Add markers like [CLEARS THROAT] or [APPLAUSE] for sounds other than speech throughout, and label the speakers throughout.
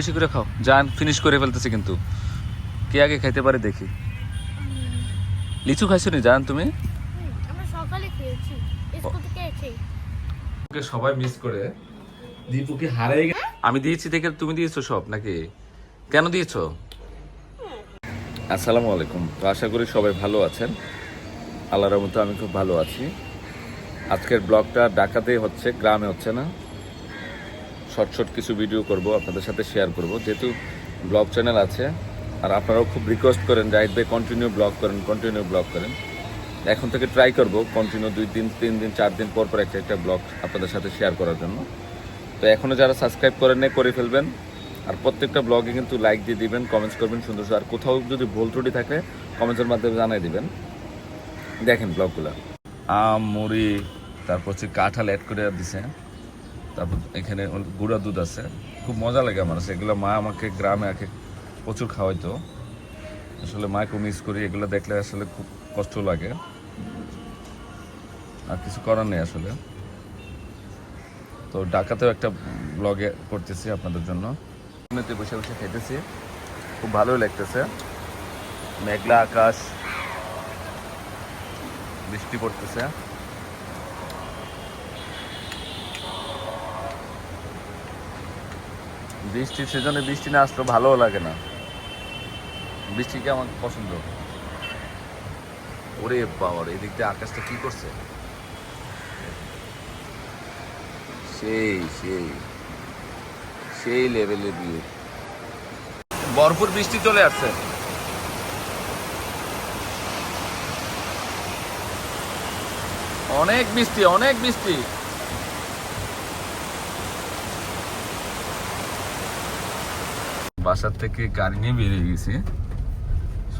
Speaker 1: বেশি করে খাও। জান ফিনিশ করে ফেলতেছে কিন্তু। কে আগে খাইতে পারে দেখি। লিচু খাইছো নি জান তুমি? সবাই মিস করে। দীপুকে হারাই আমি দিয়েছি দেখে তুমি দিয়েছ সব নাকি? কেন দিয়েছ? আসসালামু আলাইকুম। তো আশা করি সবাই ভালো আছেন। আল্লাহর রহমতে আমি খুব ভালো আছি। আজকের ব্লগটা ঢাকাতেই হচ্ছে গ্রামে হচ্ছে না। শর্ট শর্ট কিছু ভিডিও করব, আপনাদের সাথে শেয়ার করব। যেহেতু ব্লগ চ্যানেল আছে, আর আপনারাও খুব রিকোয়েস্ট করেন, জাহিদ ভাই কন্টিনিউ ব্লগ করেন কন্টিনিউ ব্লগ করেন। এখন থেকে ট্রাই করব কন্টিনিউ দুই দিন, তিন দিন, চার দিন পর পর একটা একটা ব্লগ আপনাদের সাথে শেয়ার করার জন্য। তো এখনও যারা সাবস্ক্রাইব করেন নাই, করে ফেলবেন। আর প্রত্যেকটা ব্লগে কিন্তু লাইক দিয়ে দিবেন কমেন্টস করবেন সুন্দর সুন্দর। আর কোথাও যদি ভুল ত্রুটি থাকে কমেন্টসের মাধ্যমে জানাই দিবেন। দেখেন ব্লগগুলো আম, মুড়ি, তারপর হচ্ছে কাঁঠাল অ্যাড করে দিছে। তারপর এখানে গুঁড়া দুধ আছে। খুব মজা লাগে আমার কাছে। এগুলো মা আমাকে গ্রামে আগে প্রচুর খাওয়াইতো। আসলে মাকে মিস করি, এগুলো দেখলে আসলে খুব কষ্ট লাগে। আর কিছু করার নেই আসলে। তো ঢাকাতেও একটা ব্লগে করতেছি আপনাদের জন্য। বসে বসে খেতেছি খুব ভালোই লাগতেছে। মেঘলা আকাশ, বৃষ্টি পড়তেছে। বৃষ্টির সিজনে বৃষ্টি না আসলেও ভালোও লাগে না। বৃষ্টিকে আমার পছন্দ? ওরে বাবার এদিক দিয়ে আকাশটা কি করছে? সেই সেই সেই লেভেলের ভিউ ভরপুর বৃষ্টি চলে আসছে। অনেক বৃষ্টি অনেক বৃষ্টি। বাসার থেকে গাড়ি নিয়ে বেরিয়ে গেছি।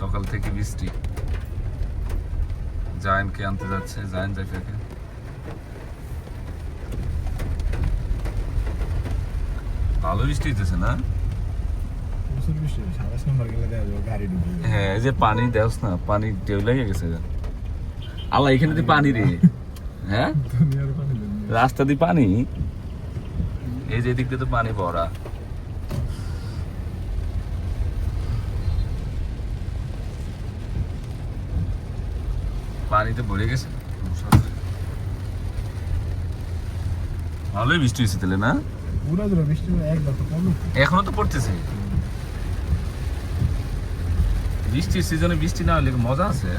Speaker 1: সকাল থেকে বৃষ্টি। জায়নকে আনতে যাচ্ছে জায়ন জায়গাকে ভালো বৃষ্টি হইতেছে না। হ্যাঁ যে পানি দেওস না পানি ঢেউ লেগে গেছে। আল্লাহ এখানে দিয়ে পানি রে। হ্যাঁ। রাস্তা দিয়ে পানি? এই যে দিক দিয়ে তো পানি ভরা। পানিতে ভরে গেছে। ভালোই বৃষ্টি হয়েছে তাহলে না।
Speaker 2: এখনও তো
Speaker 1: পড়তেছে। বৃষ্টির সিজনে বৃষ্টি না হলে মজা আছে।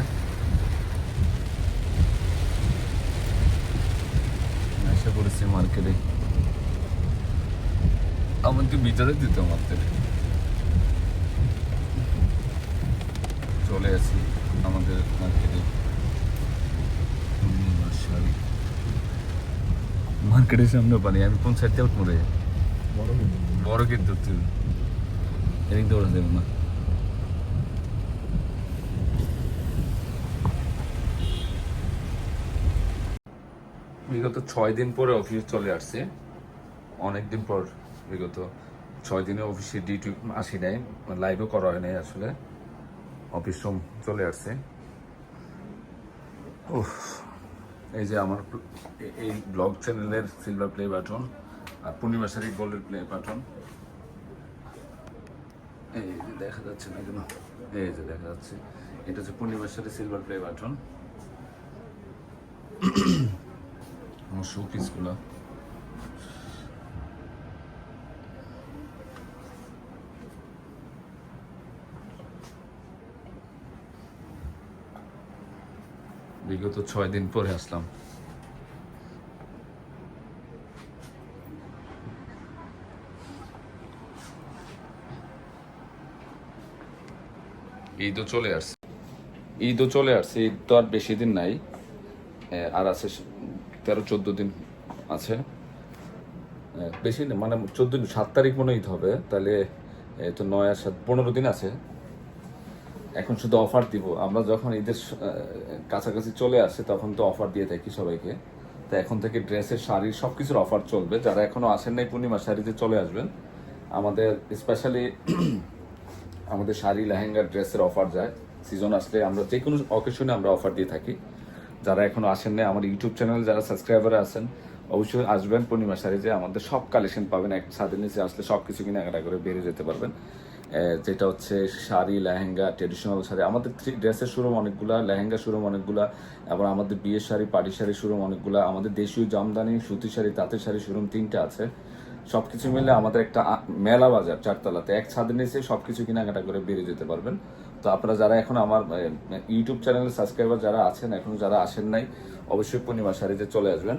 Speaker 1: এসে পড়েছি মার্কেটে। আমাকে ভিতরে দিত মার্কেটে। চলে আসি আমাদের মার্কেটে। মার্কেটের সামনে পানি আমি কোন সাইড থেকে উঠবো রে?
Speaker 2: বড় কিন্তু।
Speaker 1: তুই। এদিক দৌড়া দেব না। বিগত ছয় দিন পরে অফিস চলে আসছে। অনেক দিন পর বিগত ছয় দিনে অফিসে ডিউটি আসি নাই লাইভও করা হয় নাই আসলে। অফিস রুম চলে আসছে। উফ। এই যে আমার এই ব্লগ চ্যানেলের সিলভার প্লে বাটন আর পূর্ণিমাশারি গোল্ডের প্লে বাটন এই যে দেখা যাচ্ছে না কেন? এই যে দেখা যাচ্ছে। এটা হচ্ছে পূর্ণিমাশারি সিলভার প্লে বাটন আমার শো পিসগুলো বিগত ছয় দিন পরে আসলাম। ঈদও চলে আসছে। ঈদও চলে আসছে, ঈদ তো আর বেশি দিন নাই। আর আছে তেরো, চোদ্দ দিন আছে। বেশি মানে চোদ্দ দিন, সাত তারিখ মনে ঈদ হবে। তাহলে তো নয় আর সাত পনেরো দিন আছে। এখন শুধু অফার দিব। আমরা যখন ঈদের কাছাকাছি চলে আসে, তখন তো অফার দিয়ে থাকি সবাইকে। তো এখন থেকে ড্রেসের, শাড়ির সব কিছুর অফার চলবে। যারা এখনও আসেন নাই পূর্ণিমা, শাড়িতে চলে আসবেন। আমাদের স্পেশালি [CLEARS THROAT] আমাদের শাড়ি লেহেঙ্গা ড্রেসের অফার যায়। সিজন আসলে আমরা যে কোনো অকেশনে আমরা অফার দিয়ে থাকি। যারা এখনও আসেন নাই, আমার ইউটিউব চ্যানেল যারা সাবস্ক্রাইবার আছেন, অবশ্যই আসবেন পূর্ণিমা শাড়ি যে আমাদের সব কালেকশন পাবেন। এক ছাদের নিচে আসলে সব কিছু কেনাকাটা করে বেরিয়ে যেতে পারবেন। যেটা হচ্ছে শাড়ি, লেহেঙ্গা ট্রেডিশনাল শাড়ি। আমাদের থ্রি ড্রেসের শোরুম অনেকগুলা, লেহেঙ্গা শোরুম অনেকগুলা, এবং আমাদের বিয়ের শাড়ি, পাটি শাড়ি শোরুম অনেকগুলা, আমাদের দেশীয় জামদানি, সুতি শাড়ি, তাঁতের শাড়ি শোরুম তিনটা আছে। সবকিছু মিলে আমাদের একটা মেলা বাজার চারতলাতে। এক ছাদের নিচে সবকিছু কেনাকাটা করে বেরিয়ে যেতে পারবেন। তো আপনারা যারা এখন আমার ইউটিউব চ্যানেলের সাবস্ক্রাইবার যারা আছেন, এখন যারা আসেন নাই, অবশ্যই পূর্ণিমা শাড়িতে চলে আসবেন।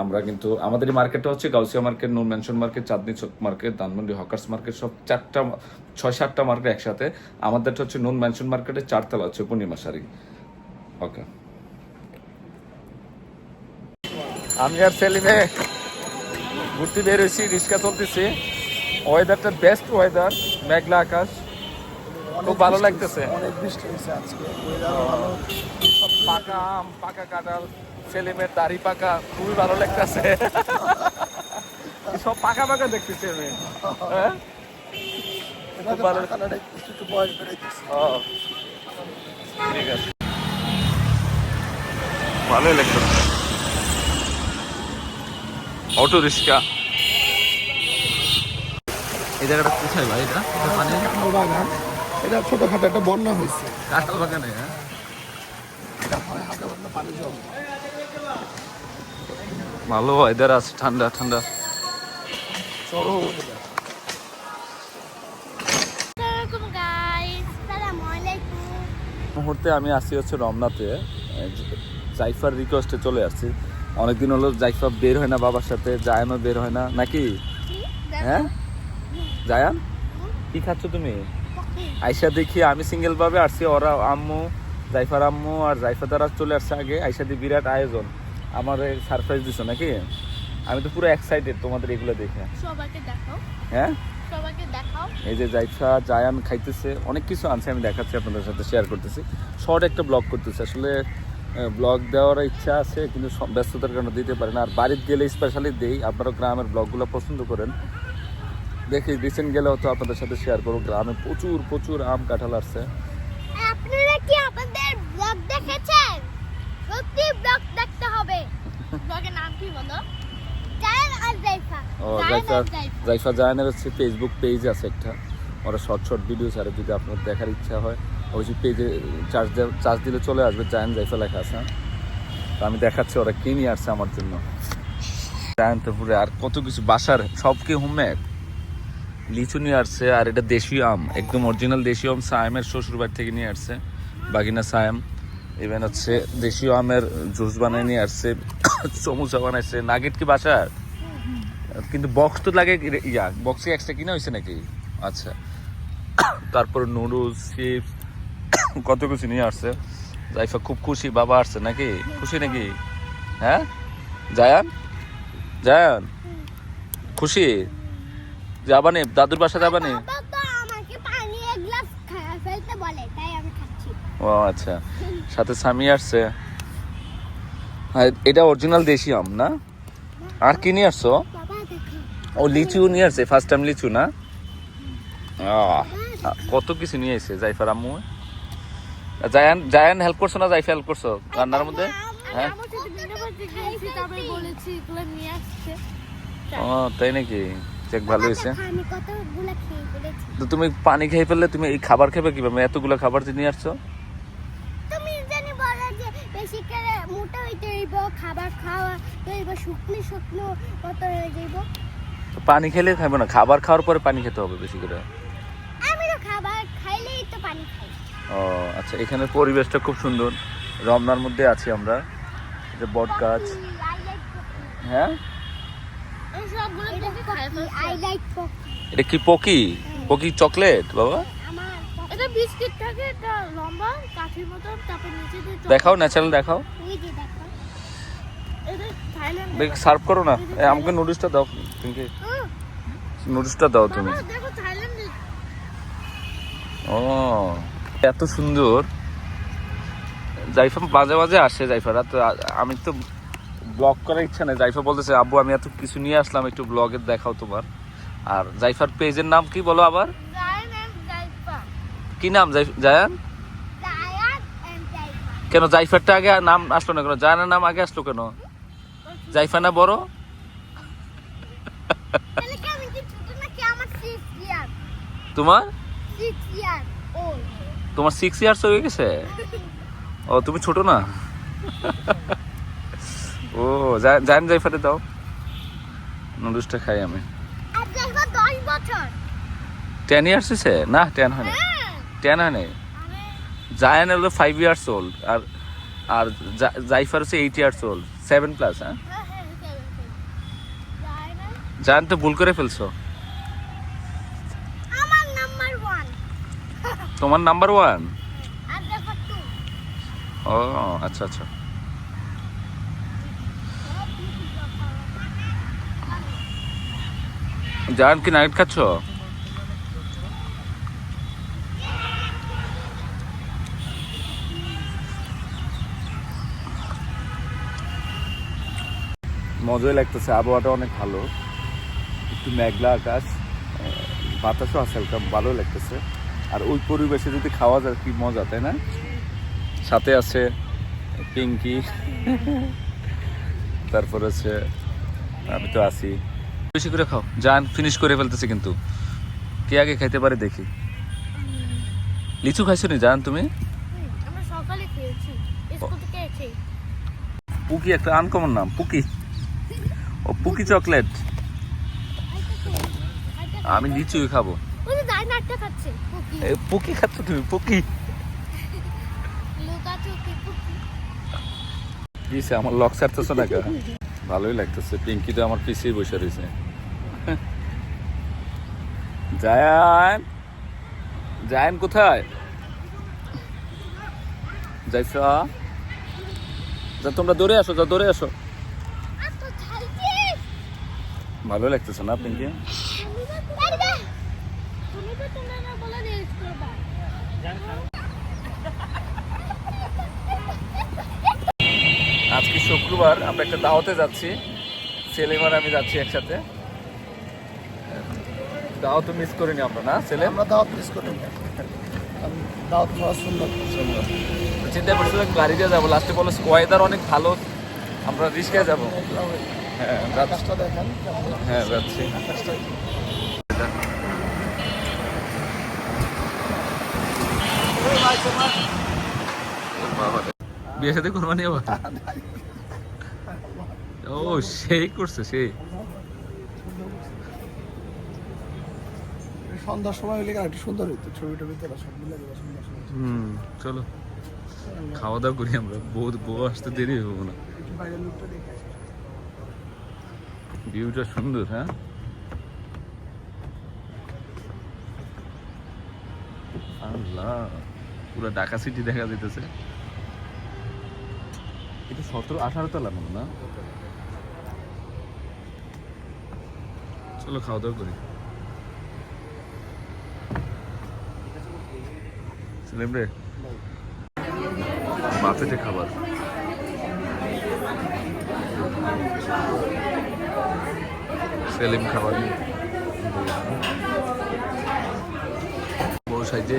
Speaker 1: আমরা কিন্তু আমাদের মার্কেটটা হচ্ছে গাউসিয়া মার্কেট নুন mansion market Chandni Chowk market Dhanmondi hawkers market সব চারটা ছয় সাতটা মার্কেট একসাথে। আমাদেরটা হচ্ছে নুন ম্যানশন মার্কেটের চারতলা হচ্ছে পূর্ণিমা শাড়ি। ওকে। আমি আর সেলিমে ঘুরতে বের হয়েছি রিক্সা চলতেছি। ওয়েদারটা বেস্ট ওয়েদার মেঘলা আকাশ। খুব ভালো লাগতেছে।
Speaker 3: অনেক বৃষ্টি হয়েছে আজকে
Speaker 1: পাকা আম পাকা কাঁঠাল। সেলিমের দাড়ি পাকা খুবই ভালো লাগতেছে। সব পাকা পাকা দেখতেছি আমি। হ্যাঁ? ভালো।
Speaker 3: একটু একটু বয়স বেড়াইতেছে
Speaker 1: ঠিক আছে। ভালোই লাগতেছে অটো রিক্সা। এই জায়গাটা কোথায় ভাই এটা? এটা পানি?
Speaker 3: বাগান। এটা ছোটখাটো একটা বন্যা হয়েছে।
Speaker 1: কাঁঠাল বাগানে হ্যাঁ?
Speaker 3: এটা হয় হালকা পাতলা পানি জল
Speaker 1: ভালো ওয়েদার আছে ঠান্ডা ঠান্ডা। মুহূর্তে আমি আসছি হচ্ছে রমনাতে। জাইফার রিকোয়েস্টে চলে আসছি। অনেকদিন হলো জাইফা বের হয় না বাবার সাথে জায়ানও বের হয় না। নাকি? হ্যাঁ? জায়ান? কি খাচ্ছ তুমি? আইসা দেখি আমি সিঙ্গেল ভাবে আসছি ওরা আম্মু জাইফার আম্মু আর জাইফা দ্বারা চলে আসছে আগে আইসা দিয়ে বিরাট আয়োজন। আমার সারপ্রাইজ দিছো নাকি? আমি তো পুরো এক্সাইটেড তোমাদের এগুলো দেখে।
Speaker 4: সবাইকে দেখাও।
Speaker 1: হ্যাঁ?
Speaker 4: সবাইকে দেখাও।
Speaker 1: এই যে জাইফা জায়ান খাইতেছে অনেক কিছু আনছে আমি দেখাচ্ছি আপনাদের সাথে শেয়ার করতেছি। শর্ট একটা ব্লগ করতেছে আসলে ব্লগ দেওয়ার ইচ্ছা আছে কিন্তু ব্যস্ততার কারণে দিতে পারে না। আর বাড়িতে গেলে স্পেশালি দেই আপনারা গ্রামের ব্লগগুলো পছন্দ করেন। দেখি রিসেন্ট গেলেও তো আপনাদের সাথে শেয়ার করব। গ্রামে প্রচুর প্রচুর আম কাঁঠাল আসছে।
Speaker 4: আমাদের ব্লগ দেখেছেন? সত্যি ব্লগ দেখতে হবে। ব্লগের নাম কি বলো?
Speaker 1: ও জাইফা
Speaker 4: জাইফা।
Speaker 1: হচ্ছে ফেসবুক পেজ আছে একটা। ওরা শর্ট শর্ট ভিডিও ছাড়ে যদি আপনার দেখার ইচ্ছা হয়। অবশ্যই পেজে চার্জ চার্জ দিলে চলে আসবে জায়ান জাইফা লেখা আছে হ্যাঁ? তো আমি দেখাচ্ছি ওরা কে নিয়ে আসছে আমার জন্য। জায়ান তো পুরো আর কত কিছু বাসার সব কি হোমমেড লিচু নিয়ে আসছে আর এটা দেশীয় আম একদম অরিজিনাল দেশীয় আম সায়েমের শ্বশুর বাড়ি থেকে নিয়ে আসছে। বাগিনা সায়াম ইভেন হচ্ছে দেশীয় আমের জুস বানিয়ে নিয়ে আসছে সমুচা বানাইছে, নাগেট কি বাসার? কিন্তু বক্স তো লাগে ইয়া বক্সে এক্সট্রা কিনা হয়েছে নাকি? আচ্ছা। তারপর নুডলস চিপস কত কিছু নিয়ে আসছে। জাইফা খুব খুশি, বাবা আসছে নাকি? খুশি নাকি? হ্যাঁ? জায়ান? জায়ান? খুশি? যাবানি দাদুর বাসা যাবানি
Speaker 4: বাবা তো আমাকে পানি এক গ্লাস খা- ফেলতে বলে তাই আমি খাচ্ছি
Speaker 1: ও আচ্ছা। সাথে স্বামী আসছে। এটা অরিজিনাল দেশি আম, না? আর কি নিয়ে আসছো? ও, লিচু নিয়ে আসছে ফার্স্ট টাইম লিচু, না? কত কিছু নিয়ে এসে জাইফার আম্মু? জায়ান জায়ান হেল্প করছ না জাইফা হেল্প করছ রান্নার মধ্যে? হ্যাঁ? ও, তাই নাকি? চেক ভালো হয়েছে। তো তুমি পানি খেয়ে ফেললে, তুমি এই খাবার খেবে কীভাবে? এতগুলো খাবার নিয়ে আসছো
Speaker 4: তুমি জানি বলো যে বেশি করে মোটা হইতে হইব খাবার খাওয়া হইব শুকনো শুকনো কত হয়ে যাইব।
Speaker 1: তো পানি খেলে খাবে না খাবার খাওয়ার পরে পানি খেতে হবে বেশি করে?
Speaker 4: আমি তো খাবার খাইলেই তো পানি খাই।
Speaker 1: ও আচ্ছা এখানে পরিবেশটা খুব সুন্দর। রমনার মধ্যে আছি আমরা। যে বট গাছ। হ্যাঁ?
Speaker 4: এই সবগুলো পকি খাই আই লাইক পকি
Speaker 1: এটা কি পকি? পকি চকলেট বাবা?
Speaker 4: আমার এটা বিস্কিট থাকে এটা লম্বা কাঠির মতো তারপর নিচে
Speaker 1: দেখাও ন্যাচারাল দেখাও।
Speaker 4: ওই যে দেখো।
Speaker 1: দেখ সার্ভ করো না। আমাকে নুডলসটা দাও তুমি নুডলসটা দাও তুমি। ও এত সুন্দর। জাইফা মাঝে মাঝে আসে জাইফারা তো আমি তো ব্লগ করার ইচ্ছা নেই। জাইফা বলতেছে আব্বু আমি এত কিছু নিয়ে আসলাম একটু ব্লগে দেখাও তোমার। আর জাইফার পেজের নাম কি বলো আবার?
Speaker 4: জাইফা।
Speaker 1: কি নাম জায়ান?
Speaker 4: জাইফা।
Speaker 1: কেন জাইফারটা আগে নাম আসলো না কেন? জায়ানের নাম আগে আসলো কেন?
Speaker 4: ওকে
Speaker 1: জাইফা না বড়? তোমার? তোমার সিক্স ইয়ার্স হয়ে গেছে? ও তুমি ছোট না? ও জান জাইফাতে দাও। নুডলসটা খাই আমি। টেন ইয়ার্স হয়েছে? না টেন হয় না
Speaker 4: হ্যাঁ।
Speaker 1: টেন হয় নাই?
Speaker 4: আমি
Speaker 1: জায়ান হলো ফাইভ ইয়ার্স ওল্ড আর আর জাইফার হচ্ছে eight years old seven plus হ্যাঁ
Speaker 4: হ্যাঁ হ্যাঁ হ্যাঁ, হ্যাঁ। যায় না
Speaker 1: জায়ান তো ভুল করে ফেলছো।
Speaker 4: আমার নাম্বার ওয়ান
Speaker 1: তোমার নাম্বার ওয়ান
Speaker 4: দেখো টু
Speaker 1: ও আচ্ছা আচ্ছা। জায়ান কি নাইট খাচ্ছ? মজাই লাগতেছে আবহাওয়াটা অনেক ভালো। একটু মেঘলা আকাশ বাতাসও আছে হালকা ভালো লাগতেছে। আর ওই পরিবেশে যদি খাওয়া যায় কি মজা তাই না? সাথে আছে পিঙ্কি তারপর আছে আমি তো আছি। বেশি করে খাও জান ফিনিশ করে ফেলতেছে কিন্তু। কে আগে খাইতে পারে দেখি। লিচু খাইছো নি জান তুমি? পুকি একটা আনকমন নাম পুকি। ও পুকি চকলেট। আমি লিচুই খাব। পুকি। খাচ্ছ তুমি পুকি। দিছে আমার লক ছাড়তেছো না কেন ভালোই লাগতেছে পিঙ্কি তো আমার পিছিয়ে বসে রয়েছে। জায়ান জায়ান কোথায়? যাইছা? যা তোমরা দৌড়ে আসো যা দৌড়ে আসো। ভালো লাগতেছে না পিঙ্কি
Speaker 4: তুমি তো তোমার না বলে রিলস করবা
Speaker 1: আজকে শুক্রবার আমরা একটা দাওয়াতে যাচ্ছি। সেলিম আর আমি যাচ্ছি একসাথে। দাওয়াত মিস করিনি আমরা না সেলিম?
Speaker 3: আমরা দাওয়াত মিস করি না। দাওয়াত খাওয়া সুন্দর।
Speaker 1: চিন্তা করছিলাম গাড়ি দিয়ে যাব। লাস্টে বলো অনেক ভালো আমরা রিস্কায় যাব। হ্যাঁ যাচ্ছি। হ্যাঁ যাচ্ছি। সাথে কোরবানি ও সেই করছে সেই।
Speaker 3: সন্ধ্যার সময় হলে একটু সুন্দর হইতো? ছবি টবি তোলা সব মিলে
Speaker 1: হুম চলো। খাওয়া দাওয়া করি আমরা। বউ বউ আসতে দেরি হব না। ভিউটা সুন্দর হ্যাঁ? আল্লাহ। পুরো ঢাকা সিটি দেখা যাইতেছে। এটা সতেরো আঠারো তলা মনে না? চলো খাওয়া দাওয়া করি। সেলিম রে বাফেটে খাবার। সেলিম খাবার বউ সাইজে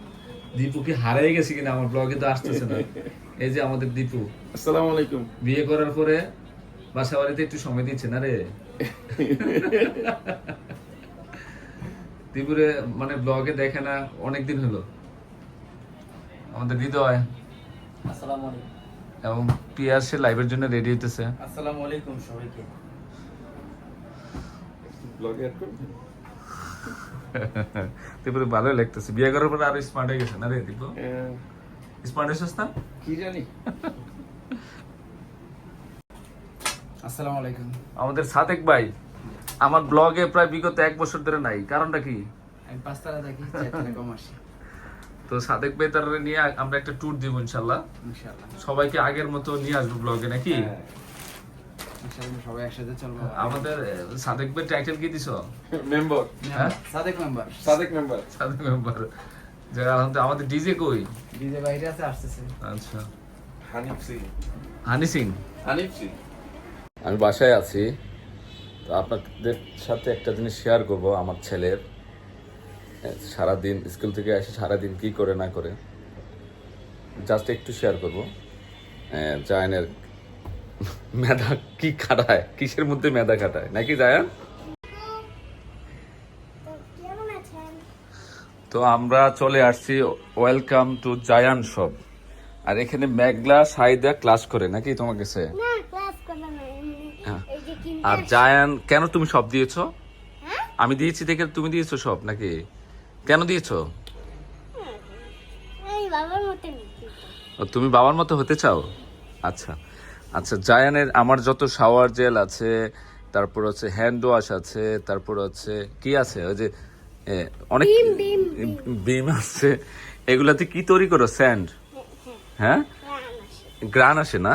Speaker 1: দীপু কি হারিয়ে গেছে কিনা আমার ব্লগে তো আসতেছে না। এই যে আমাদের দীপু।
Speaker 2: আসসালামু আলাইকুম।
Speaker 1: বিয়ে করার পরে বাসা বাড়িতে একটু সময় দিচ্ছে না রে? দীপুরে মানে ব্লগে দেখে না অনেকদিন হলো। আমাদের হৃদয়।
Speaker 5: আসসালামু আলাইকুম।
Speaker 1: এবং পিয়ার সে লাইভের জন্য রেডি হইতেছে।
Speaker 5: আসসালামু আলাইকুম সবাইকে।
Speaker 2: ব্লগে অ্যাড করবেন?
Speaker 1: ভালোই লাগতেছে। বিয়ে করার পরে আরও স্মার্ট হয়ে গেছে না রে দীপু?
Speaker 2: হ্যাঁ,
Speaker 1: স্মার্ট হয়েছিস না?
Speaker 2: কি জানি।
Speaker 5: আসসালামু আলাইকুম
Speaker 1: আমাদের সাদেক ভাই আমার ব্লগে প্রায় বিগত এক বছর ধরে নাই। কারণটা কি?
Speaker 5: আমি পাঁচতলা থাকি চারতলা কম আসি।
Speaker 1: তো সাদেক ভাই তার নিয়ে আমরা একটা ট্যুর দিব ইনশাল্লাহ
Speaker 5: ইনশাআল্লাহ।
Speaker 1: সবাইকে আগের মতো নিয়ে আসব ব্লগে নাকি?
Speaker 5: ইনশাআল্লাহ সবাই একসাথে চলবো
Speaker 1: আমাদের সাদেক ভাই টাইটেল কি দিছো?
Speaker 2: মেম্বার
Speaker 1: হ্যাঁ?
Speaker 5: Sadek member
Speaker 2: Sadek member
Speaker 1: Sadek member যে আলহামদুলিল্লাহ আমাদের ডিজে কই?
Speaker 5: ডিজে বাইরে আছে আসতেছে।
Speaker 1: আচ্ছা।
Speaker 2: হানিফ সিং।
Speaker 1: হানি সিং?
Speaker 2: হানিফ সিং।
Speaker 1: আমি বাসায় আছি। তো আপনাদের সাথে একটা জিনিস শেয়ার করব আমার ছেলের। সারাদিন স্কুল থেকে এসে সারাদিন কি করে না করে। জাস্ট একটু শেয়ার করব। জায়ানের মেধা কি খাটায়? কিসের মধ্যে মেধা খাটায়? নাকি জায়ান?
Speaker 4: তো
Speaker 1: আমরা চলে আসছি। ওয়েলকাম টু জায়ান শপ আর এখানে মেঘলা সাইদা ক্লাস করে নাকি তোমার কাছে হ্যাঁ। আর জায়ান কেন তুমি সব দিয়েছ?
Speaker 4: হ্যাঁ?
Speaker 1: আমি দিয়েছি দেখে তুমি দিয়েছ সব নাকি? কেন দিয়েছ? তুমি বাবার মতো হতে চাও? আচ্ছা। আচ্ছা জায়ানের আমার যত শাওয়ার জেল আছে তারপর হচ্ছে হ্যান্ড ওয়াশ আছে তারপর হচ্ছে কি আছে? ওই যে অনেক
Speaker 4: বিম,
Speaker 1: আছে। এগুলাতে কি তৈরি করো? স্যান্ড হ্যাঁ? গ্রান আসে না?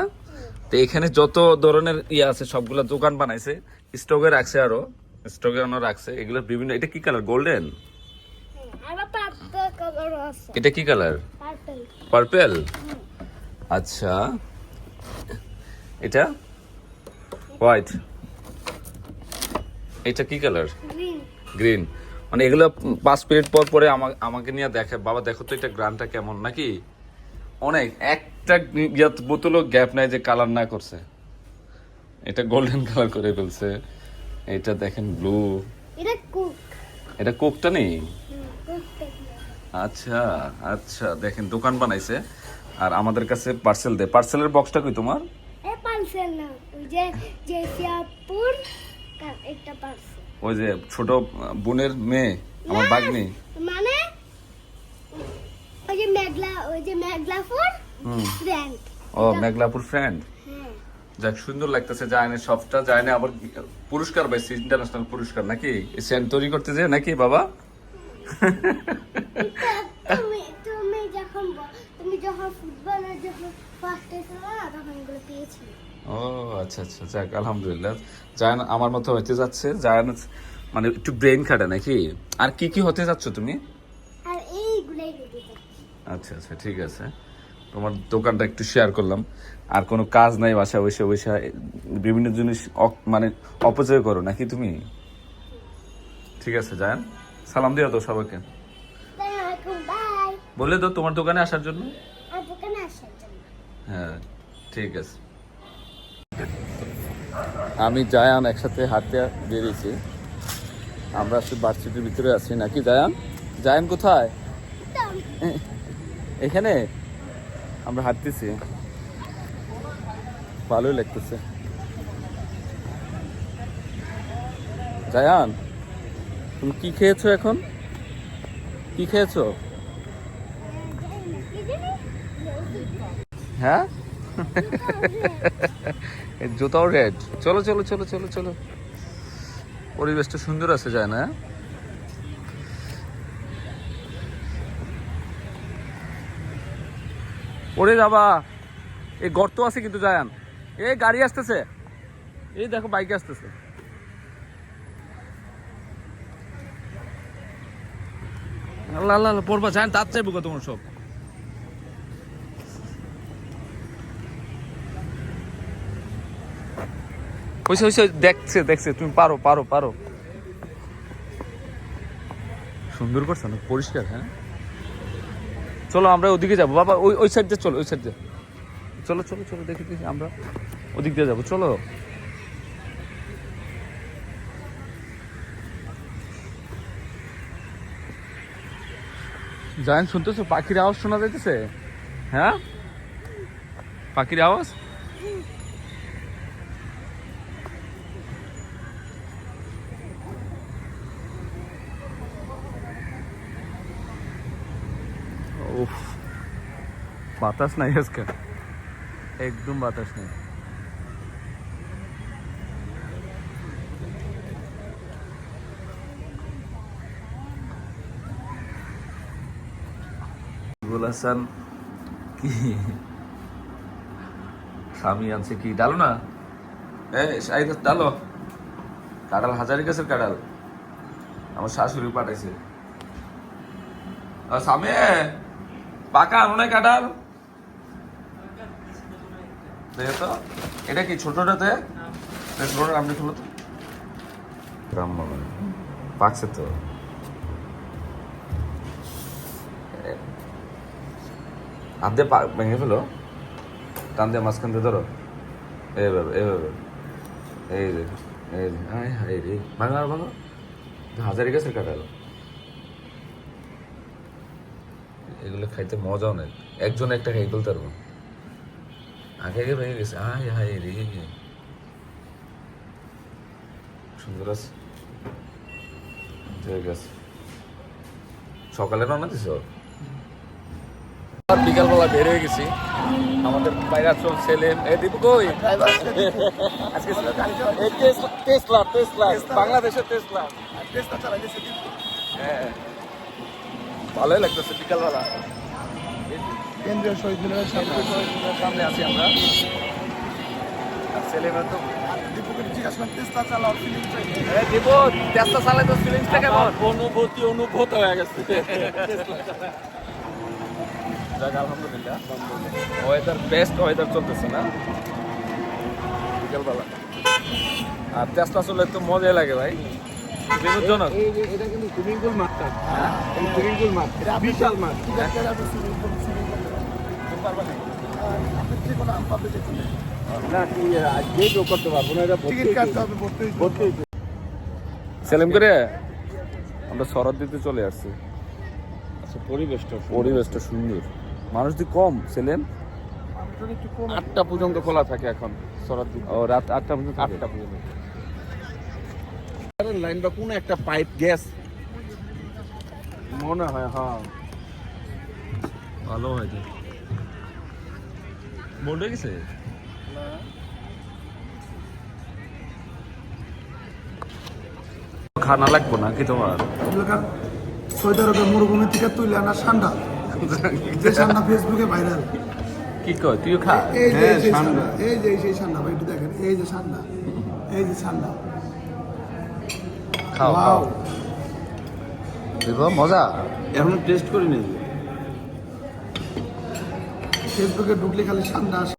Speaker 1: তো এখানে যত ধরনের ইয়ে আছে সবগুলা দোকান বানাইছে স্টকে রাখছে আরও স্টকে আনো রাখছে এগুলো বিভিন্ন এটা কি কালার গোল্ডেন এটা কি কালার
Speaker 4: পার্পেল
Speaker 1: আচ্ছা। এটা? হোয়াইট এটা কি কালার
Speaker 4: গ্রিন
Speaker 1: মানে এগুলো পাঁচ মিনিট পর পরে আমাকে নিয়ে দেখে বাবা দেখো তো এটা গ্রানটা কেমন নাকি? অনেক একটা বোতলও গ্যাপ নাই যে কালার না করছে। এটা গোল্ডেন কালার করে ফেলছে। এটা দেখেন ব্লু
Speaker 4: এটা কুক
Speaker 1: এটা কোকটা নেই? আচ্ছা আচ্ছা দেখেন দোকান বানাইছে। আর আমাদের কাছে পার্সেল দে। পার্সেলের বক্সটা কই তোমার?
Speaker 4: পার্সেল না। ওই যে যে সিয়াপুর কা- একটা পার্সেল
Speaker 1: ওই যে ছোট বোনের মেয়ে আমার বাগনি।
Speaker 4: মানে ওই যে মেঘলা ওই যে মেঘলাপুর ফ্রেন্ড
Speaker 1: ও মেঘলাপুর ফ্রেন্ড
Speaker 4: হ্যাঁ।
Speaker 1: যাক সুন্দর লাগতেছে জায়নের সবটা। জায়নে আবার পুরস্কার পাইছে ইন্টারন্যাশনাল পুরস্কার নাকি? সেন্ট তৈরি করতে যে নাকি বাবা?
Speaker 4: তুমি তুমি যখন তুমি যখন ফুটবলে যখন
Speaker 1: ও আচ্ছা আচ্ছা যাক আলহামদুলিল্লাহ। জায়ান আমার মতো হতে যাচ্ছে। জায়ান মানে একটু ব্রেন খাটে নাকি? আর কি কি হতে যাচ্ছ তুমি? আচ্ছা আচ্ছা ঠিক আছে। তোমার দোকানটা একটু শেয়ার করলাম। আর কোনো কাজ নাই বাসা বসে বসে বিভিন্ন জিনিস মানে অপচয় করো নাকি তুমি? ঠিক আছে জায়ান। সালাম দিও তো সবাইকে। বলে তো তোমার দোকানে আসার জন্য
Speaker 4: আর দোকানে আসার জন্য
Speaker 1: হ্যাঁ ঠিক আছে। আমি জায়ান একসাথে হাঁটতে বেরিয়েছি। আমরা আজকে ভার্সিটির ভিতরে আছি নাকি জায়ান? জায়ান কোথায়? [LAUGHS] এখানে? আমরা হাঁটতেছি। ভালোই লাগতেছে। জায়ান তুমি কি খেয়েছো এখন? কি খেয়েছো
Speaker 4: কি জানি
Speaker 1: হ্যাঁ? [LAUGHS] জুতাও রেড চলো চলো চলো চলো চলো। পরিবেশটা সুন্দর আছে যায় না? ওরে বাবা এই গর্ত আছে কিন্তু জায়ান। এই গাড়ি আসতেছে। এই দেখো বাইকে আসতেছে। আল্লাহ আল্লাহ পড়বা জায়ান তার চাইব তোমার সব। হইছে হইছে দেখছে দেখছে তুমি পারো পারো পারো। সুন্দর করছে না পরিষ্কার হ্যাঁ? চলো আমরা ওদিকে যাব। বাবা ওই ওই সাইড দিয়ে চলো ওই সাইড দিয়ে। চলো চলো চলো দেখি দেখি আমরা ওদিক দিয়ে যাব। চলো। জায়েন শুনতেছো? পাখির আওয়াজ শোনা যাইতেছে? হ্যাঁ? পাখির আওয়াজ? উফ। বাতাস নাই আজকে। একদম বাতাস নেই। বলেছেন কি? স্বামী আনছে কি? ডালো না? এই ডালো। কাঁড়াল হাজারি গাছের কাঁড়াল আমার শাশুড়ি পাঠাইছে। সামে। পাকা আনো কাঁঠাল তো। এটা কি, ছোটটাতে? ছোটটা আপনি খুলো তো। পাকছে তো। হাত দিয়ে ভেঙে ফেলো। টান দিয়ে মাঝখান দিয়ে ধরো। এইভাবে এইভাবে এই যে, এই আয় হায় রে। ভাঙো আর ভাঙো। হাজারি গাছের কাঁঠাল এগুলো খাইতে মজা অনেক একজন একটা খাই তুলতে পারব? আগে আগে ভেঙে গেছে। আয় হায় রে। সুন্দর আছে। ঠিক আছে। সকালে রওনা দিছ? বিকালবেলা বের হয়ে গেছি। আমাদের বাইরে চল সেলেম এ দীপু কই? আজকে এই টেসলা টেসলা টেসলা। বাংলাদেশের টেসলা।
Speaker 3: চালাইতেছে
Speaker 1: হ্যাঁ। ভালোই লাগতেছে বিকালবেলা।
Speaker 3: কেন্দ্রীয় শহীদ মিনারের সামনে
Speaker 1: সামনে আছি আমরা। ছেলেমেয়ে তো
Speaker 2: অনুভূতি অনুভূত হয়ে গেছে।
Speaker 1: যাক আলহামদুলিল্লাহ। ওয়েদার বেস্ট ওয়েদার চলতেছে না? বিকেলবেলা। আর টেসলা চলে তো মজাই লাগে ভাই।
Speaker 2: এটা কিন্তু সুইমিং পুল মাঠটা সুইমিং পুল মাঠ বিশাল মাঠ কি
Speaker 1: সেলিম করে আমরা শরৎ দিতে চলে আসছি।
Speaker 2: আচ্ছা পরিবেশটা
Speaker 1: পরিবেশটা সুন্দর। মানুষ দি কম সেলেম?
Speaker 2: আটটা পর্যন্ত খোলা থাকে এখন
Speaker 1: ও রাত আটটা পর্যন্ত
Speaker 2: আটটা পর্যন্ত। লাইন বা কোনো একটা পাইপ গ্যাস মনে হয় হ্যাঁ।
Speaker 1: ভালো হয়েছে গেছে? খানা লাগবো না কি তোমার?
Speaker 3: এলাকার সৌদি আরবের মরুভূমি থেকে তুলে আনা ঠান্ডা যে ঠান্ডা ফেসবুকে ভাইরাল
Speaker 1: কি কয়? তুই খা?
Speaker 3: এই যে
Speaker 2: হ্যাঁ,
Speaker 3: এই যে ঠান্ডা ভাই একটু দেখেন। এই যে ঠান্ডা এই যে ঠান্ডা
Speaker 1: খাও খাও। দেখো মজা।
Speaker 2: এখন টেস্ট করি নি
Speaker 3: ফেসবুকে ঢুকলে খালি ঠান্ডা আসে।